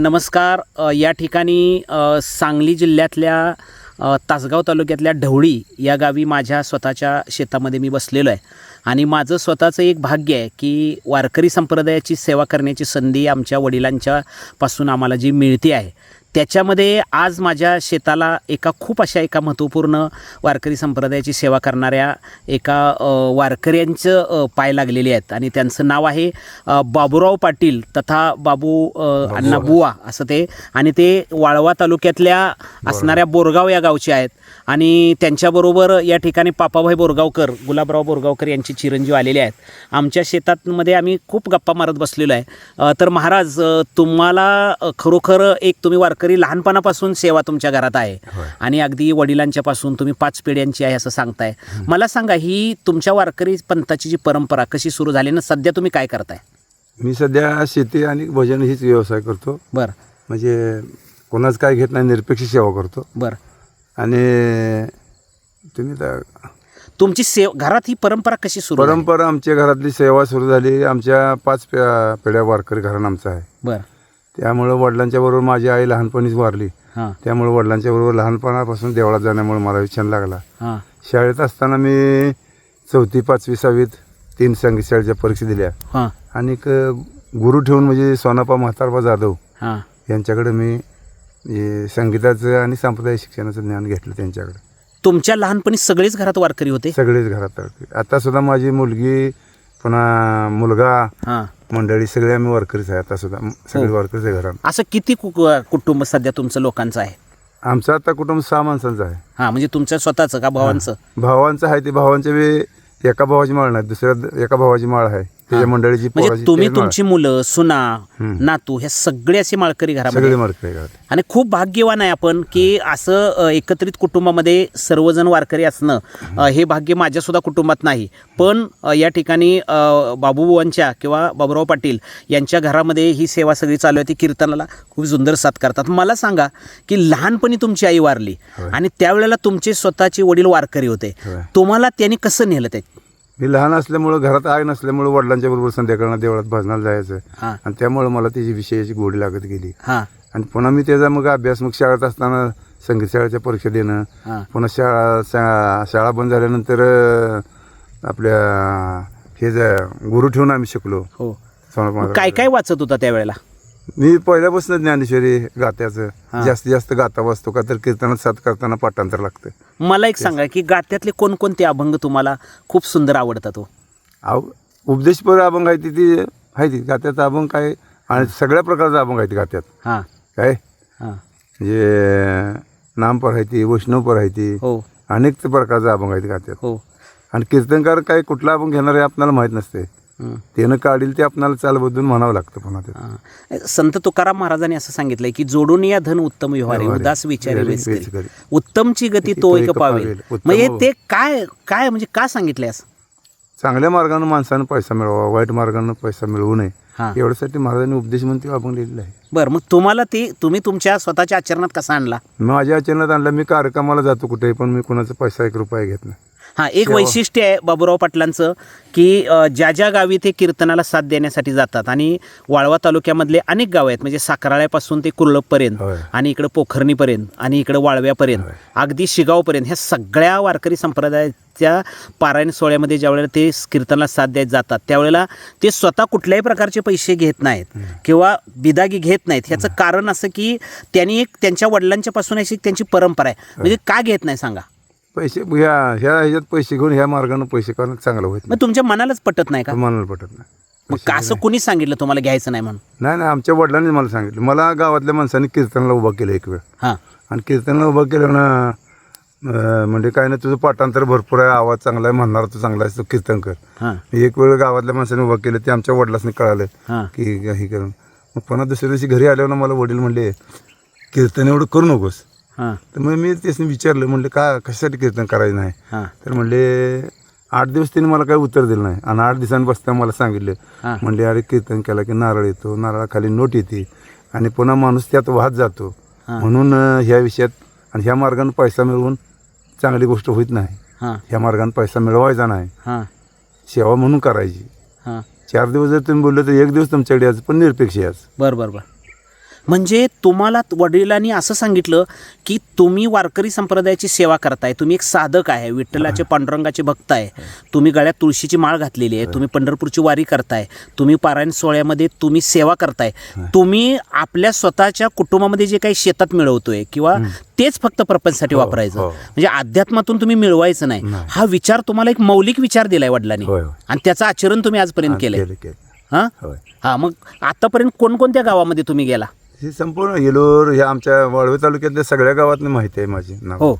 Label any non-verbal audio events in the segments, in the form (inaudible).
नमस्कार. या ठिकाणी सांगली जिल्ह्यातल्या तासगाव तालुक्यातल्या ढवळी या गावी माझ्या स्वतःच्या शेतामध्ये मी बसलेलो आहे. आणि माझं स्वतःचं एक भाग्य आहे की वारकरी संप्रदायाची सेवा करण्याची संधी आमच्या वडिलांच्या पासून आम्हाला जी मिळते आहे त्याच्यामध्ये आज माझ्या शेताला एका खूप अशा एका महत्त्वपूर्ण वारकरी संप्रदायाची सेवा करणाऱ्या एका वारकऱ्यांचं पाय लागलेले आहेत. आणि त्यांचं नाव आहे बाबूराव पाटील तथा बाबू अण्णा बुवा असं ते. आणि ते वाळवा तालुक्यातल्या असणाऱ्या बोरगाव या गावचे आहेत. आणि त्यांच्याबरोबर या ठिकाणी पापाभाई बोरगावकर गुलाबराव बोरगावकर यांचे चिरंजीव आलेले आहेत. आमच्या शेतातमध्ये आम्ही खूप गप्पा मारत बसलेलो आहे. तर महाराज तुम्हाला खरोखर एक तुम्ही वारकरी लहानपणापासून सेवा तुमच्या घरात आहे. आणि अगदी वडिलांच्या पासून तुम्ही पाच पिढ्यांची आहे असं सांगताय. मला सांगा ही तुमच्या वारकरी पंथाची जी परंपरा कशी सुरू झाली ना सध्या तुम्ही काय करताय? मी सध्या शेती आणि भजन हीच व्यवसाय करतो. बरं. म्हणजे कोणाच काय घेत नाही निरपेक्ष सेवा करतो. बरं. आणि तुम्ही तुमची सेव घरात ही परंपरा कशी सुरू? परंपरा आमच्या घरातली सेवा सुरू झाली. आमच्या पाच पिढ्या वारकरी घराणं आमचं आहे. बरं. त्यामुळं वडिलांच्या बरोबर माझी आई लहानपणीच वारली. हां. त्यामुळे वडिलांच्या बरोबर लहानपणापासून देवळात जाण्यामुळे मला छंद लागला. हां. शाळेत असताना मी चौथी पाचवी सहावीत तीन संगीत शाळेच्या परीक्षा दिल्या. हां. आणि एक गुरु ठेवून म्हणजे सोनापा म्हातारबा जाधव हां. यांच्याकडे मी हे संगीताचं आणि सांप्रदायिक शिक्षणाचं ज्ञान घेतलं त्यांच्याकडे. तुमच्या लहानपणी सगळेच घरात वारकरी होते? सगळेच घरात आता सुद्धा माझी मुलगी पुन्हा मुलगा हां. मंडळी सगळे आम्ही वर्करीच आहे आता सुद्धा सगळे हो. वर्करीच आहे घरात. असं किती कु- कुटुंब सध्या तुमचं लोकांचं आहे? आमचं आता कुटुंब सहा माणसांचं आहे. हां म्हणजे तुमच्या स्वतःचं का भावांचं? भावांचं आहे ते. भावांच्या बी एका भावाची माळ नाही दुसऱ्या एका भावाची माळ आहे. त्याच्या मंडळीची म्हणजे पोराची तुम्ही ते. तुमची मुलं सुना. नातू ह्या सगळे असे माळकरी घरामध्ये सगळे मरकरी घरात आणि खूप भाग्यवान आहे आपण की असं अ, एकत्रित कुटुंबामध्ये सर्वजण वारकरी असणं अ, हे भाग्य माझ्या सुद्धा कुटुंबात नाही. पण अ, या ठिकाणी अ, बाबूबुवांच्या किंवा बाबूराव पाटील यांच्या घरामध्ये ही सेवा सगळी चालू आहे. ती कीर्तनाला खूप सुंदर साथ करतात. मला सांगा की लहानपणी तुमची आई वारली. आणि त्यावेळेला तुमचे स्वतःचे वडील वारकरी होते. होय. तुम्हाला त्यांनी कसं नेलं ते? मी लहान असल्यामुळं घरात आग नसल्यामुळं वडिलांच्या बरोबर संध्याकाळला देवळात भजनाला जायचं. हां. आणि त्यामुळे मला त्याची विषयाची गोडी लागत गेली. हां. आणि पुन्हा मी त्याचा मग अभ्यास मग शाळेत असताना संगीत शाळेच्या परीक्षा देणं हां. पुन्हा शाळा शा- शाळा बंद झाल्यानंतर अं, आपल्या हे जे गुरु ठेवून आम्ही शिकलो. हो. महाराज. काय काय वाचत होता त्यावेळेला? मी पहिल्यापासून ज्ञानेश्वरी गात्याचं. जास्तीत जास्त गाता वाचतो का तर कीर्तनात साथ करताना पाठांतर लागतं. मला एक सांगा की गात्यातले कोणकोणते अभंग तुम्हाला खूप सुंदर आवडतात हो? अहो उपदेशपर अभंग आहे ती ती आहे ती. गात्याचा अभंग काय? आणि सगळ्या प्रकारचा अभंग आहे ती गात्यात. हां. काय? हां. म्हणजे नामपर आहे ती वैष्णवपर आहे ती. हो. अनेक प्रकारचा अभंग आहे ती गात्यात. हो. आणि कीर्तनकार काय कुठला अभंग घेणार आहे आपल्याला माहीत नसते. त्यानं काढील ते आपल्याला चालबद्दून म्हणावं लागतं पुन्हा ते हां. संत तुकाराम महाराजांनी असं सांगितलंय की जोडून या धन उत्तम व्यवहारे व्यवहारे. उदास विचारे वेळी वेच करी. वेच करी. उत्तमची गती तो एक पावेल उत्तम म्हणजे हो. ते काय काय म्हणजे का सांगितलंय असं चांगल्या मार्गानं माणसानं पैसा मिळवा वाईट मार्गानं पैसा मिळवू नये हां एवढ्यासाठी महाराजांनी उपदेश म्हणून ते अभंग लिहिलेला आहे बरं मग तुम्हाला ते तुम्ही तुमच्या स्वतःच्या आचरणात कसा आणला माझ्या अचानक आणलं मी कार्यक्रमाला जातो कुठे पण मी कोणाचा पैसा एक रुपया घेत नाही हां एक वैशिष्ट्य आहे बाबूराव पाटलांचं की ज्या ज्या गावी ते कीर्तनाला साथ देण्यासाठी जातात आणि वाळवा तालुक्यामधले अनेक गाव आहेत म्हणजे साखराळ्यापासून ते कुर्लपपर्यंत होय. आणि इकडं पोखरणीपर्यंत आणि इकडं वाळव्यापर्यंत अगदी शिगावपर्यंत ह्या सगळ्या वारकरी संप्रदायाच्या पारायण सोहळ्यामध्ये ज्यावेळेला ते कीर्तनाला साथ द्यायला जातात त्यावेळेला ते स्वतः कुठल्याही प्रकारचे पैसे घेत नाहीत किंवा बिदागी घेत नाहीत. ह्याचं कारण असं की त्यांनी एक त्यांच्या वडिलांच्या पासून अशी एक त्यांची परंपरा आहे. म्हणजे का घेत नाही सांगा? पैसे ह्या ह्या ह्याच्यात पैसे घेऊन ह्या मार्गानं पैसे करणं चांगलं होत मग तुमच्या मनालाच पटत नाही का? मनाला पटत नाही. मग का असं कुणी सांगितलं तुम्हाला घ्यायचं नाही म्हणून? नाही नाही आमच्या वडिलांनी मला सांगितलं. मला गावातल्या माणसांनी कीर्तनाला उभं केलं एक वेळ. हां. आणि कीर्तनाला उभं केलं ना अं, म्हणजे काय नाही तुझं पाठांतर भरपूर आहे आवाज चांगला आहे म्हणणार तू चांगला आहे तू कीर्तन कर. हां. एक वेळ गावातल्या माणसाने उभं केलं ते आमच्या वडिलांनी कळालं हां. की हे करून. मग पुन्हा दुसऱ्या दिवशी घरी आल्यावर ना मला वडील म्हणले कीर्तन एवढं करू नकोस. हां. तर मग मी त्याच्यानी विचारलं म्हणलं का कशासाठी कीर्तन करायचं नाही? हां. तर म्हणले आठ दिवस त्यांनी मला काही उत्तर दिलं नाही. आणि आठ दिवसांनी बसता मला सांगितलं हां. म्हणले अरे कीर्तन केलं की नारळ येतो नारळाखाली नोट येते आणि पुन्हा माणूस त्यात वाहत जातो. हां. म्हणून अं, ह्या विषयात आणि ह्या मार्गाने पैसा मिळवून चांगली गोष्ट होत नाही. हां. ह्या मार्गाने पैसा मिळवायचा नाही. हां. सेवा म्हणून करायची. हां. चार दिवस जर तुम्ही बोलले तर एक दिवस तुमच्याकडे यायचं पण निरपेक्ष याच बरं बरं बरं. म्हणजे तुम्हाला वडिलांनी असं सांगितलं की तुम्ही वारकरी संप्रदायाची सेवा करताय तुम्ही एक साधक आहे विठ्ठलाचे पांडुरंगाचे भक्त आहे. तुम्ही गळ्यात तुळशीची माळ घातलेली आहे तुम्ही पंढरपूरची वारी करताय तुम्ही पारायण सोहळ्यामध्ये तुम्ही सेवा करताय. तुम्ही आपल्या स्वतःच्या कुटुंबामध्ये जे काही शेतात मिळवतोय किंवा तेच फक्त प्रपंचसाठी वापरायचं. हो. म्हणजे अध्यात्मातून तुम्ही मिळवायचं नाही. हा विचार तुम्हाला एक मौलिक विचार दिलाय वडिलांनी. आणि त्याचं आचरण तुम्ही आजपर्यंत केलंय. केलं केलं. हा? हा मग आतापर्यंत कोणकोणत्या गावामध्ये तुम्ही गेला? हे संपूर्ण येलूर हे आमच्या वाळवे तालुक्यातल्या सगळ्या गावातली माहिती आहे माझी नाव. हो.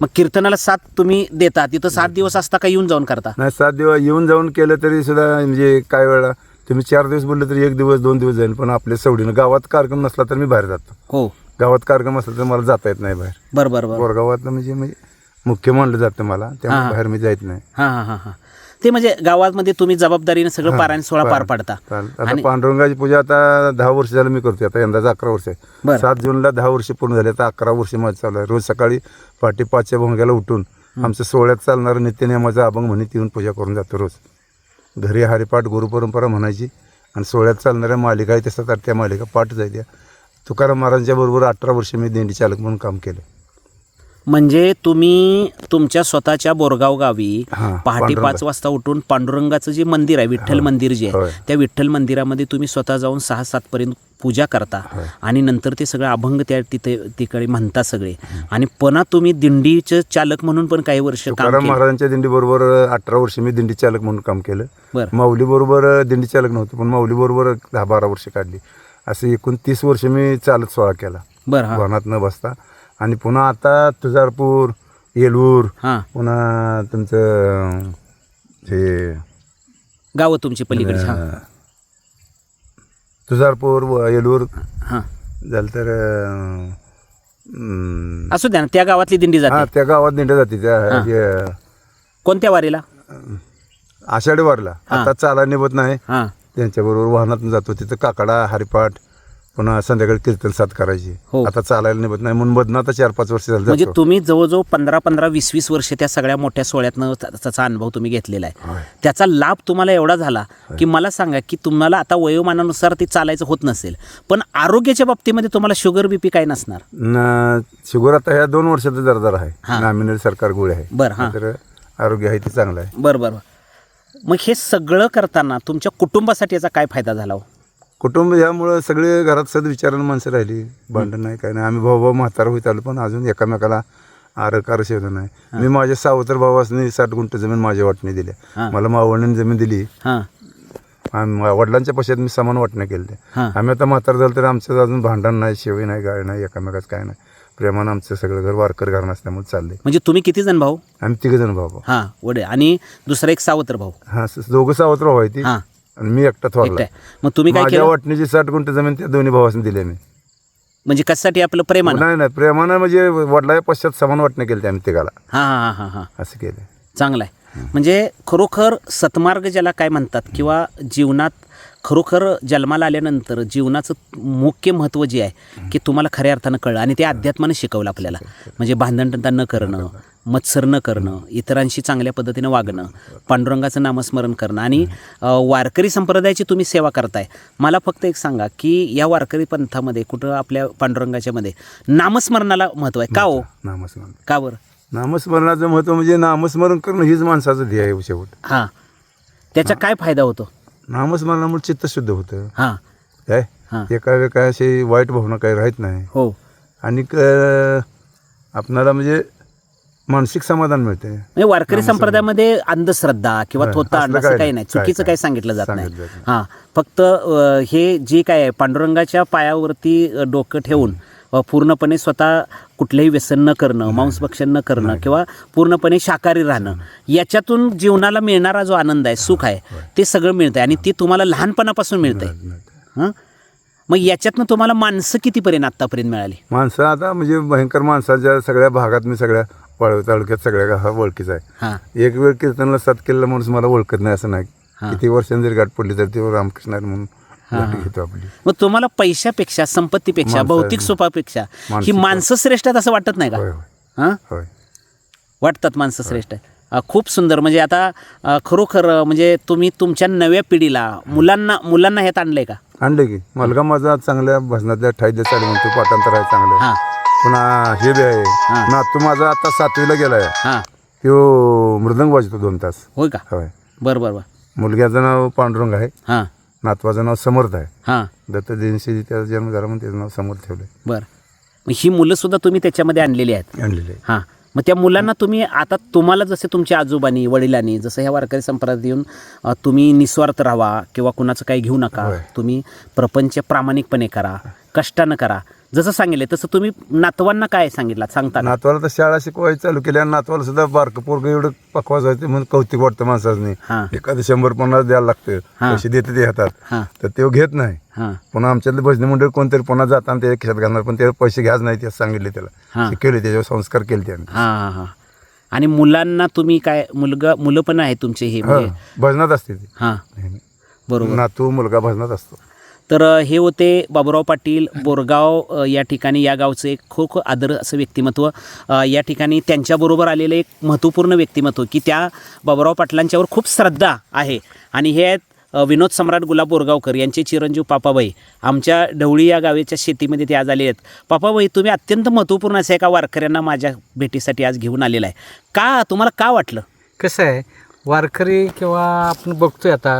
मग कीर्तनाला सात तुम्ही देता तिथं सात दिवस असता का येऊन जाऊन करता? नाही सात दिवस येऊन जाऊन केलं तरी सुद्धा म्हणजे काय वेळा तुम्ही चार दिवस बोलले तरी एक दिवस दोन दिवस जाईल पण आपल्या सवडीनं गावात कार्यक्रम नसला तर मी बाहेर जातो. हो. गावात कार्यक्रम असला तर मला जाता येत नाही बाहेर. बरं बरं बरं. बोरगावात म्हणजे म्हणजे मुख्य मानलं जातं मला त्यामुळे हा. बाहेर मी जायत नाही. हां हां हां हां. ते म्हणजे गावामध्ये तुम्ही जबाबदारीने सगळं पारायण सोहळा पार पाडता. आता पांडुरंगाची पूजा आता दहा वर्ष झालं मी करतोय आता यंदाचं अकरा वर्ष बरं. आहे सात जूनला दहा वर्ष पूर्ण झाले आता अकरा वर्ष माझं चालू आहे. रोज सकाळी पहाटे पाचच्या भोंग्याला उठून आमचं सोहळ्यात चालणारं नित्यनियमाचं अभंग म्हणत येऊन पूजा करून जातो रोज. घरी हरिपाठ गुरुपरंपरा म्हणायची आणि सोहळ्यात चालणाऱ्या मालिका आहे तसं तर त्या मालिका पाठ जायच्या तुकाराम महाराजांच्या बरोबर अठरा वर्ष मी दिंडी चालक म्हणून काम केलं. म्हणजे तुम्ही तुमच्या स्वतःच्या बोरगाव गावी पहाटे. पाच वाजता उठून पांडुरंगाचं जे मंदिर आहे विठ्ठल मंदिर जे आहे. त्या विठ्ठल मंदिरामध्ये तुम्ही स्वतः जाऊन सहा सातपर्यंत पूजा करता. आणि नंतर ते सगळं अभंग त्या तिथे तिकडे म्हणता सगळे. आणि पुन्हा तुम्ही दिंडीचे चालक म्हणून पण काही वर्ष काम महाराजांच्या दिंडी बरोबर अठरा वर्ष मी दिंडी चालक म्हणून काम केलं. बरं. माऊली बरोबर दिंडी चालक नव्हतं पण माऊली बरोबर दहा बारा वर्ष काढली. असे एकूण तीस वर्ष मी चालत सोहळा केला. बरं वनात न बसता. आणि पुन्हा आता तुळजापूर येलूर हां. पुन्हा तुमचं हे गावं तुमची पलीकडची हां. अं, तुळजापूर व येलूर. हां. झालं तर अं, हम्म, असू द्या ना त्या गावातली दिंडी हा जाते त्या गावात दिंड्या जाते. त्या हे, कोणत्या वारीला? आषाढी वारला. आता चाला निभत नाही. हां. त्यांच्याबरोबर वाहनातून जातो. तिथं काकडा हरिपाठ पुन्हा संध्याकाळी कीर्तन साथ करायची. हो. आता चालायला निभत नाही म्हणून बदना आता चार पाच वर्ष झालं म्हणजे जातो. तुम्ही जवळजवळ पंधरा पंधरा वीस वीस वर्ष त्या सगळ्या मोठ्या सोहळ्यातनं त्या- त्याचा अनुभव तुम्ही घेतलेला आहे. होय. त्याचा लाभ तुम्हाला एवढा झाला की मला सांगा की तुम्हाला आता वयोमानानुसार ते चालायचं होत नसेल पण आरोग्याच्या बाबतीमध्ये तुम्हाला शुगर बीपी काय नसणार? न शुगर आता ह्या दोन वर्षाचा दरदर हा. आहे. नॉमिनल सरकार गोळी आहे. बरं हां. तर आरोग्य आहे ते चांगलं आहे. बरं बरं. मग हे सगळं करताना तुमच्या कुटुंबासाठी याचा काय फायदा झाला हो? कुटुंब यामुळं सगळे घरात सदविचारानं माणसं राहिली. भांडण नाही काय नाही. आम्ही भाऊ भाऊ म्हातारा होईत आलो पण अजून एकामेकाला आर कार शेवलं नाही मी माझ्या सावतर भावासनी साठ गुंठ जमीन माझ्या वाटणी. दिल्या मला मावळणी जमीन दिली. हां. आम्ही वडिलांच्या पशात मी समान वाटणं केलं. आम्ही आता म्हातार झालं तर आमचं अजून भांडण नाही शेवी नाही गाय नाही एकामेकाच काय नाही. प्रेमानं आमचं सगळं घर वारकर घराणं असल्यामुळे चाललंय. म्हणजे तुम्ही किती जण भाऊ? आम्ही तिघ जण भाऊ. हां वडे. आणि दुसरा एक सावत्र भाऊ. हा दोघं सावत्र भाऊ आहे ती आणि मी एकटा थोरला. एकटा. मग तुम्ही काय माझ्या केलं? वाटणीची साठ गुंठ जमीन त्या दोन्ही भावासनी दिले मी म्हणजे कशासाठी? आपलं प्रेमानं? नाही नाही प्रेमानं म्हणजे वडिलाच्या पश्चात समान वाटणं केलं आम्ही तिघाला. हां हां हां हां असं केलं. चांगलं आहे. म्हणजे खरोखर सत्मार्ग ज्याला काय म्हणतात किंवा जीवनात खरोखर जन्माला आल्यानंतर जीवनाचं मुख्य महत्त्व जे आहे की तुम्हाला खऱ्या अर्थानं कळलं आणि ते अध्यात्मानं शिकवलं आपल्याला. म्हणजे भांडणटंटा न करणं मत्सर न करणं इतरांशी चांगल्या पद्धतीनं वागणं पांडुरंगाचं नामस्मरण करणं आणि वारकरी संप्रदायाची तुम्ही सेवा करताय. मला फक्त एक सांगा की या वारकरी पंथामध्ये कुठं आपल्या पांडुरंगाच्यामध्ये नामस्मरणाला महत्त्व आहे का हो? नामस्मरण. का बरं? नामस्मरणाचं महत्त्व म्हणजे नामस्मरण करणं हीच माणसाचं ध्येय आहे शेवट. हां. त्याचा काय फायदा होतो? नामस्मरणामुळे चित्त शुद्ध होतं. हां. काय? हां. एका काय अशी वाईट भावना काही राहत नाही. हो. आणि क- आपणाला म्हणजे मानसिक समाधान मिळते. म्हणजे वारकरी संप्रदायामध्ये अंधश्रद्धा किंवा हा, थोता असलं असं काही नाही. चुकीचं. काही सांगितलं जात नाही. सांगितलं जात नाही. हां. फक्त अ, हे जे काय आहे पांडुरंगाच्या पायावरती अ, डोकं ठेवून पूर्णपणे स्वतः कुठलंही व्यसन न करणं मांसभक्षण न करणं किंवा पूर्णपणे शाकाहारी राहणं याच्यातून जीवनाला मिळणारा जो आनंद आहे सुख आहे ते सगळं मिळतंय आणि ते तुम्हाला लहानपणापासून मिळतंय. हां? मग याच्यातनं तुम्हाला माणसं कितीपर्यंत आत्तापर्यंत मिळाली? माणसं आता म्हणजे भयंकर माणसाच्या सगळ्या भागात मी सगळ्या वाळव तालुक्यात सगळ्या गावात ओळखीच आहे. हां. एक वेळ कीर्तनला सात केलेला माणूस मला ओळखत नाही असं नाही. किती वर्षांनी जरी गाठ पडली तर ते रामकृष्ण आहे म्हणून गाठ घेतो आपली मग तुम्हाला पैशापेक्षा संपत्तीपेक्षा माणसं- भौतिक सुखापेक्षा ही मानसिक- माणसं श्रेष्ठ आहेत असं वाटत नाही का? होय होय. हां? होय. वाटतात माणसं श्रेष्ठ आहेत. अ, खूप सुंदर. म्हणजे आता अ, खरोखर अ, म्हणजे तुम्ही तुमच्या नव्या पिढीला मुलांना मुलांना ह्यात आणलंय का? आणले की. मुलगा माझा चांगल्या भजनातल्या ठाईदे चालू म्हणतो पाठांतर आहे चांगलं. हां. पुन्हा हे बी आहे. हां. नातू माझा आता सातवीला गेलाय. हां. तो मृदंग वाजतो दोन तास. होय का? होय. बरं बरं बरं. मुलग्याचं नाव पांडुरंग आहे. हां. नातवाचं नाव समर्थ आहे. हां. दत्त दिनशी त्याचा जन्म झाला म्हणून त्याचं नाव समर्थ ठेवलं बरं. मग ही मुलंसुद्धा तुम्ही त्याच्यामध्ये आणलेली आहेत? आणलेलं आहे हां. मग त्या मुलांना तुम्ही आता तुम्हाला जसे तुमच्या आजोबांनी वडिलांनी जसं ह्या वारकरी संप्रदायात येऊन अ, तुम्ही निस्वार्थ राहा किंवा कुणाचं काही घेऊ नका होय. तुम्ही प्रपंच प्रामाणिकपणे करा कष्टानं करा. जसं सांगितलं तसं तुम्ही नातवांना काय सांगितलं सांगता? नातवाला तर शाळा शिकवायची चालू केली आणि नातवाला सुद्धा बारकं पोरगं एवढं पकवास आहे म्हणून कौतिक वाटतं माणसाने एखादं शंभर पन्नास द्यायला लागतं. पैसे देते ते हातात. हां. तर ते घेत नाही. हां. पुन्हा आमच्यातले भजनी मंडळ कोणतरी पुन्हा जाताना त्याच्या खिशात घालणार पण ते पैसे घ्याच नाही ते सांगितले त्याला. केले त्याच्यावर संस्कार केले त्याने. आणि मुलांना तुम्ही काय मुलगा मुलं पण आहेत तुमचे हे म्हणजे? भजनात असते ते. बरोबर. नातू मुलगा भजनात असतो. तर हे होते बाबुराव पाटील बोरगाव या ठिकाणी या गावचं एक खूप आदर असं व्यक्तिमत्व. या ठिकाणी त्यांच्याबरोबर आलेलं एक महत्त्वपूर्ण व्यक्तिमत्व की त्या बाबुराव पाटलांच्यावर खूप श्रद्धा आहे. आणि हे आहेत विनोद सम्राट गुलाब बोरगावकर यांचे चिरंजीव पापाबाई. आमच्या ढवळी या गावेच्या शेतीमध्ये ते आज आले आहेत. पापाबाई तुम्ही अत्यंत महत्त्वपूर्ण असे एका वारकऱ्यांना माझ्या भेटीसाठी आज घेऊन आलेला आहे. का? तुम्हाला का वाटलं? कसं आहे वारकरी किंवा आपण बघतोय आता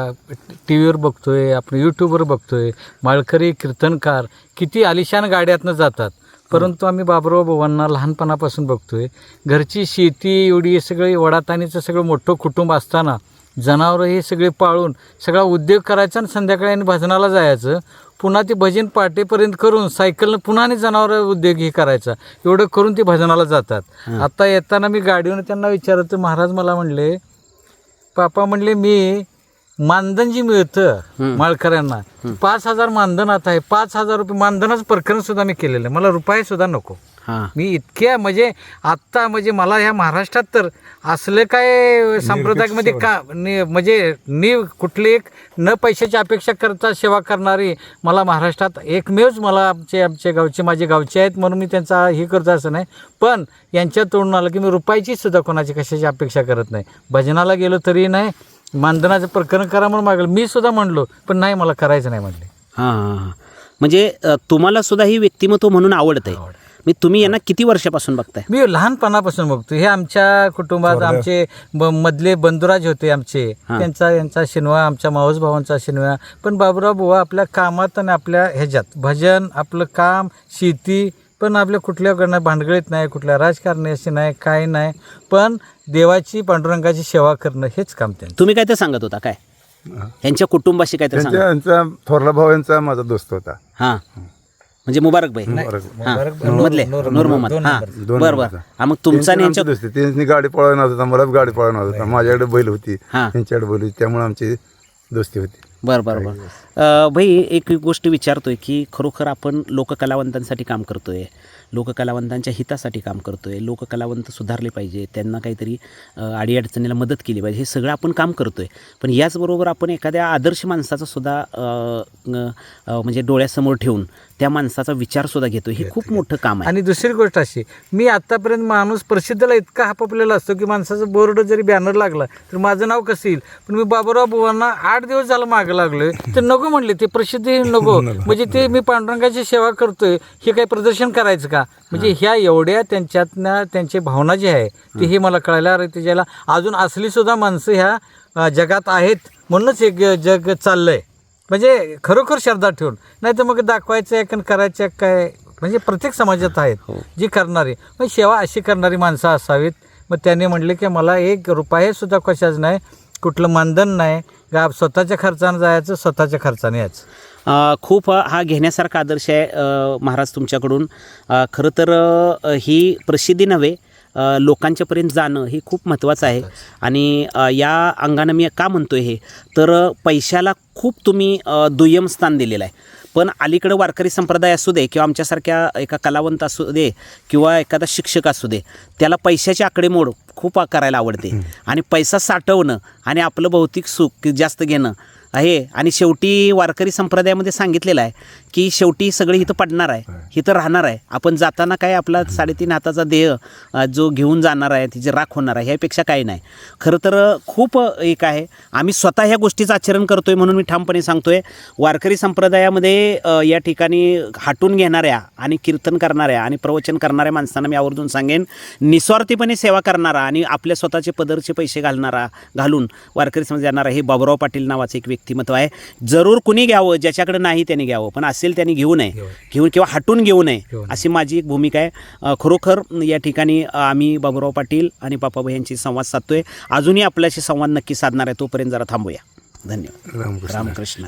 टी व्हीवर बघतोय आपण यूट्यूबवर बघतोय माळकरी कीर्तनकार किती आलिशान गाड्यातनं जातात. परंतु आम्ही बाबराव भावांना लहानपणापासून बघतोय. घरची शेती एवढी सगळी वडाताणीचं सगळं मोठं कुटुंब असताना जनावरं हे सगळे पाळून सगळा उद्योग करायचा आणि संध्याकाळी आणि भजनाला जायचं. पुन्हा ते भजन पाटेपर्यंत करून सायकलनं पुन्हा आणि जनावर उद्योग हे करायचा. एवढं करून ते भजनाला जातात. आता येताना मी गाडीवर त्यांना विचारत महाराज मला म्हणले पापा म्हणले मी मानधन जी मिळतं माळकऱ्यांना. पाच हजार मानधन आता आहे. पाच हजार रुपये मानधनाचं प्रकरण सुद्धा मी केलेलं आहे. मला रुपये सुद्धा नको. हां. मी इतक्या म्हणजे आत्ता म्हणजे मला ह्या महाराष्ट्रात तर असलं काय संप्रदायामध्ये का नि- म्हणजे नि कुठली एक न पैशाची अपेक्षा करता सेवा करणारी मला महाराष्ट्रात एकमेवच मला आमचे आमच्या गावचे माझे गावचे आहेत म्हणून मी त्यांचा हे करतो असं नाही. पण यांच्या तोंडून आलं की मी रुपयाची सुद्धा कोणाची कशाची अपेक्षा करत नाही. भजनाला गेलो तरी नाही मानधनाचं प्रकरण करा म्हणून मागलं. मी सुद्धा म्हणलो पण नाही मला करायचं नाही म्हटले हां हां हां. म्हणजे अ, तुम्हाला सुद्धा ही व्यक्तिमत्व म्हणून आवडत आहे मी तुम्ही यांना किती वर्षापासून बघताय? मी लहानपणापासून बघतो. हे आमच्या कुटुंबात आमचे ब- मधले बंधुराज होते आमचे. हां. त्यांचा यांचा शिनवा आमच्या मावस भावांचा शिनवा. पण बाबुराव बुवा आपल्या कामात आणि आपल्या ह्याच्यात. भजन आपलं काम शेती पण आपल्या कुठल्याकडनं भांडगळीत नाही कुठल्या राजकारणाशी नाही काय नाही. पण देवाची पांडुरंगाची सेवा करणं हेच काम त्यांचं. तुम्ही काय ते सांगत होता? काय? यांच्या कुटुंबाशी काय ते सांगा त्यांच्या यांचा थोरला भाऊ यांचा माझा दोस्त होता. हां. म्हणजे मुबारक भाई. मुबारक. मधले. नूर मोहम्मद. हां. दोन बरं बरं. नंबरचा. हां मग तुमचा आणि यांच्या दोस्ती. त्यांनी गाडी पळवणार होता मला गाडी पळवणार होता माझ्याकडे बैल होती. हां. त्यांच्याकडे बैल होती. त्यामुळे आमची दोस्ती होती. बरं बरं बरं. अं, भाई एक गोष्ट विचारतोय की खरोखर आपण लोककलावंतांसाठी काम करतोय. लोककलावंतांच्या हितासाठी काम करतोय लोककलावंत सुधारले पाहिजे त्यांना काहीतरी अडीअडचणीला मदत केली पाहिजे हे सगळं आपण काम करतोय. पण याचबरोबर आपण एखाद्या आदर्श माणसाचा सुद्धा म्हणजे डोळ्यासमोर ठेवून त्या माणसाचा विचारसुद्धा घेतो हे खूप मोठं काम आहे. आणि दुसरी गोष्ट अशी मी आतापर्यंत माणूस प्रसिद्धला इतका हापलेला असतो की माणसाचं बोर्ड जरी बॅनर लागला तर माझं नाव कसं येईल? पण मी बाबूराव बुवांना आठ दिवस झालं मागं लागलोय तर नको म्हणले ते प्रसिद्धी नको. (laughs) म्हणजे ते मी पांडुरंगाची सेवा करतोय हे काही प्रदर्शन करायचं का? म्हणजे ह्या एवढ्या त्यांच्यातनं त्यांची भावना जी आहे ती हे मला कळायला त्याच्याला अजून असली सुद्धा माणसं ह्या जगात आहेत म्हणूनच हे ग- जग चाललंय. म्हणजे खरोखर श्रद्धा ठेवून. नाही तर मग दाखवायचं एक आणि करायचं एक काय? म्हणजे प्रत्येक समाजात आहेत जी करणारी. मग सेवा अशी करणारी माणसं असावीत. मग त्याने म्हणले की मला एक रुपये सुद्धा कशाच नाही कुठलं मानधन नाही. गा स्वतःच्या खर्चानं जायचं स्वतःच्या खर्चाने यायचं. खूप हा घेण्यासारखा आदर्श आहे महाराज तुमच्याकडून. खरं तर ही प्रसिद्धी नव्हे लोकांच्यापर्यंत जाणं हे खूप महत्त्वाचं आहे. आणि या अंगानं मी का म्हणतोय हे तर पैशाला खूप तुम्ही दुय्यम स्थान दिलेलं आहे. पण अलीकडं वारकरी संप्रदाय असू दे किंवा आमच्यासारख्या एका कलावंत असू दे किंवा एखादा शिक्षक असू दे त्याला पैशाची आकडेमोड खूप करायला आवडते. आणि पैसा साठवणं आणि आपलं भौतिक सुख जास्त घेणं आहे. आणि शेवटी वारकरी संप्रदायामध्ये सांगितलेलं आहे की शेवटी सगळे इथं पडणार आहे. इथं राहणार आहे. आपण जाताना काय आपला साडेतीन हाताचा देह जो घेऊन जाणार आहे तिचे राख होणार आहे ह्यापेक्षा काही नाही. खरं तर खूप एक आहे. आम्ही स्वतः ह्या गोष्टीचं आचरण करतोय म्हणून मी ठामपणे सांगतोय. वारकरी संप्रदायामध्ये या ठिकाणी हाटून घेणाऱ्या आणि कीर्तन करणाऱ्या आणि प्रवचन करणाऱ्या माणसांना मी आवर्जून सांगेन निस्वार्थीपणे सेवा करणारा आणि आपल्या स्वतःचे पदरचे पैसे घालणारा घालून वारकरी समाज जाणारा हे बाबुराव पाटील नावाचं एक व्यक्तिमत्व आहे. जरूर कुणी घ्यावं ज्याच्याकडे नाही त्याने घ्यावं पण असेल त्याने घेऊ नये. घेऊन किंवा हटून घेऊ नये. अशी माझी एक भूमिका आहे. खरोखर या ठिकाणी आम्ही बाबुराव पाटील आणि पापाबाई यांची संवाद साधतोय. अजूनही आपल्याशी संवाद नक्की साधणार आहे तोपर्यंत जरा थांबूया. धन्यवाद. रामकृष्ण. रामकृष्ण.